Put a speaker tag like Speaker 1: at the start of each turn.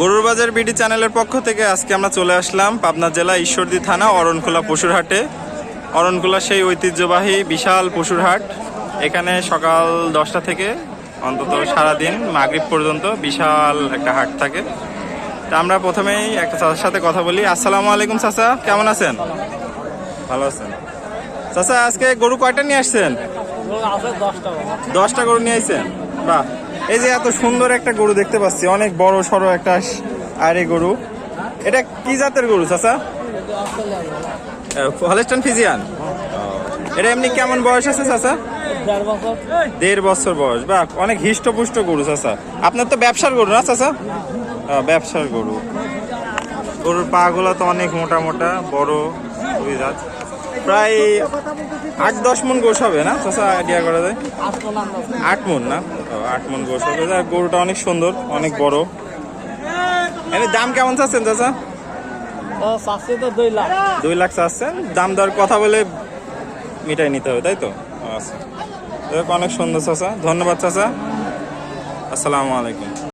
Speaker 1: গরুর বাজার বিডি চ্যানেলের পক্ষ থেকে আজকে আমরা চলে আসলাম পাবনা জেলা ঈশ্বরদী থানা অরণখোলা পশুর হাটে অরণখোলা সেই ঐতিহ্যবাহী বিশাল পশুর হাট এখানে সকাল দশটা থেকে অন্তত সারাদিন মাগরিব পর্যন্ত বিশাল একটা হাট থাকে। তা আমরা প্রথমেই একটা চাচার সাথে কথা বলি। আসসালামু আলাইকুম চাচা কেমন আছেন? ভালো আছেন। চাচা আজকে গরু কয়টা নিয়ে আসছেন?
Speaker 2: দশটা
Speaker 1: দশটা গরু নিয়ে আসছেন? বাহ। এই যে এত সুন্দর একটা গরু দেখতে পাচ্ছি, অনেক বড় সড়ো একটা আরে গরু। এটা কি জাতের গরু, চাচা? হলেস্টন ফিজিয়ান এটা এমনি কেমন বয়স আছে, চাচা?
Speaker 2: দেড় বছর
Speaker 1: বয়স। বাহ, অনেক হিষ্টপুষ্ট গরু, চাচা। আপনার তো ব্যবসার গরু না, চাচা? ব্যবসার গরু। গরুর পা গুলো তো অনেক মোটা মোটা, বড়। দুই প্রায় আট দশ মন গোস হবে না? চাচা আইডিয়া করা যায়? আট মন না? আট মন গোস হবে। গরুটা অনেক সুন্দর অনেক বড়। এর দাম কেমন চাচ্ছেন চাচা?
Speaker 2: চাষি দুই লাখ।
Speaker 1: চাচ্ছেন? দাম দর কথা বলে মিটাই নিতে হবে তাই তো? আচ্ছা। অনেক সুন্দর চাচা। ধন্যবাদ চাচা। আসসালামু আলাইকুম।